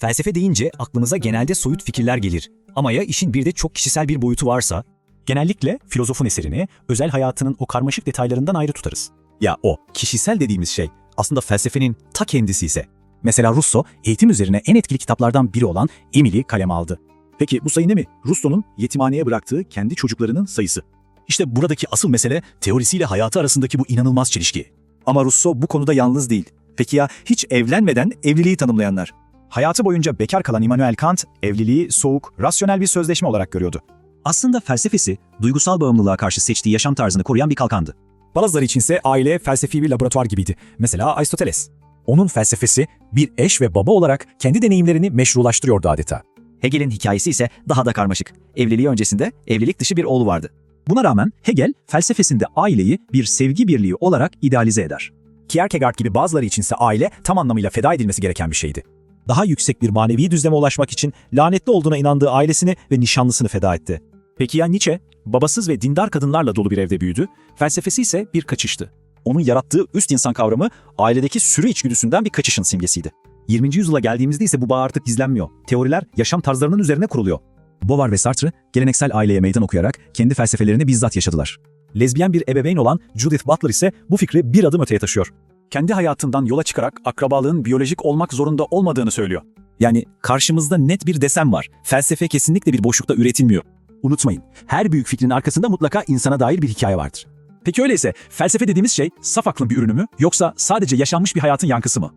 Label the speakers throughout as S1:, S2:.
S1: Felsefe deyince aklımıza genelde soyut fikirler gelir. Ama ya işin bir de çok kişisel bir boyutu varsa?
S2: Genellikle filozofun eserini özel hayatının o karmaşık detaylarından ayrı tutarız.
S3: Ya o kişisel dediğimiz şey aslında felsefenin ta kendisi ise. Mesela Russo eğitim üzerine en etkili kitaplardan biri olan Emily'i kaleme aldı. Peki bu sayı ne mi? Russo'nun yetimhaneye bıraktığı kendi çocuklarının sayısı. İşte buradaki asıl mesele teorisiyle hayatı arasındaki bu inanılmaz çelişki. Ama Russo bu konuda yalnız değil. Peki ya hiç evlenmeden evliliği tanımlayanlar? Hayatı boyunca bekar kalan Immanuel Kant, evliliği soğuk, rasyonel bir sözleşme olarak görüyordu. Aslında felsefesi, duygusal bağımlılığa karşı seçtiği yaşam tarzını koruyan bir kalkandı.
S2: Bazıları içinse aile felsefi bir laboratuvar gibiydi. Mesela Aristoteles. Onun felsefesi bir eş ve baba olarak kendi deneyimlerini meşrulaştırıyordu adeta.
S4: Hegel'in hikayesi ise daha da karmaşık. Evliliği öncesinde evlilik dışı bir oğlu vardı.
S3: Buna rağmen Hegel felsefesinde aileyi bir sevgi birliği olarak idealize eder.
S2: Kierkegaard gibi bazıları içinse aile tam anlamıyla feda edilmesi gereken bir şeydi. Daha yüksek bir manevi düzleme ulaşmak için lanetli olduğuna inandığı ailesini ve nişanlısını feda etti. Peki ya Nietzsche? Babasız ve dindar kadınlarla dolu bir evde büyüdü, felsefesi ise bir kaçıştı.
S3: Onun yarattığı üst insan kavramı ailedeki sürü içgüdüsünden bir kaçışın simgesiydi. 20. yüzyıla geldiğimizde ise bu bağ artık gizlenmiyor. Teoriler yaşam tarzlarının üzerine kuruluyor. Beauvoir ve Sartre geleneksel aileye meydan okuyarak kendi felsefelerini bizzat yaşadılar. Lezbiyen bir ebeveyn olan Judith Butler ise bu fikri bir adım öteye taşıyor.
S2: Kendi hayatından yola çıkarak akrabalığın biyolojik olmak zorunda olmadığını söylüyor. Yani karşımızda net bir desem var. Felsefe kesinlikle bir boşlukta üretilmiyor. Unutmayın, her büyük fikrin arkasında mutlaka insana dair bir hikaye vardır. Peki öyleyse felsefe dediğimiz şey saf aklın bir ürünü mü yoksa sadece yaşanmış bir hayatın yankısı mı?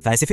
S1: Felsefe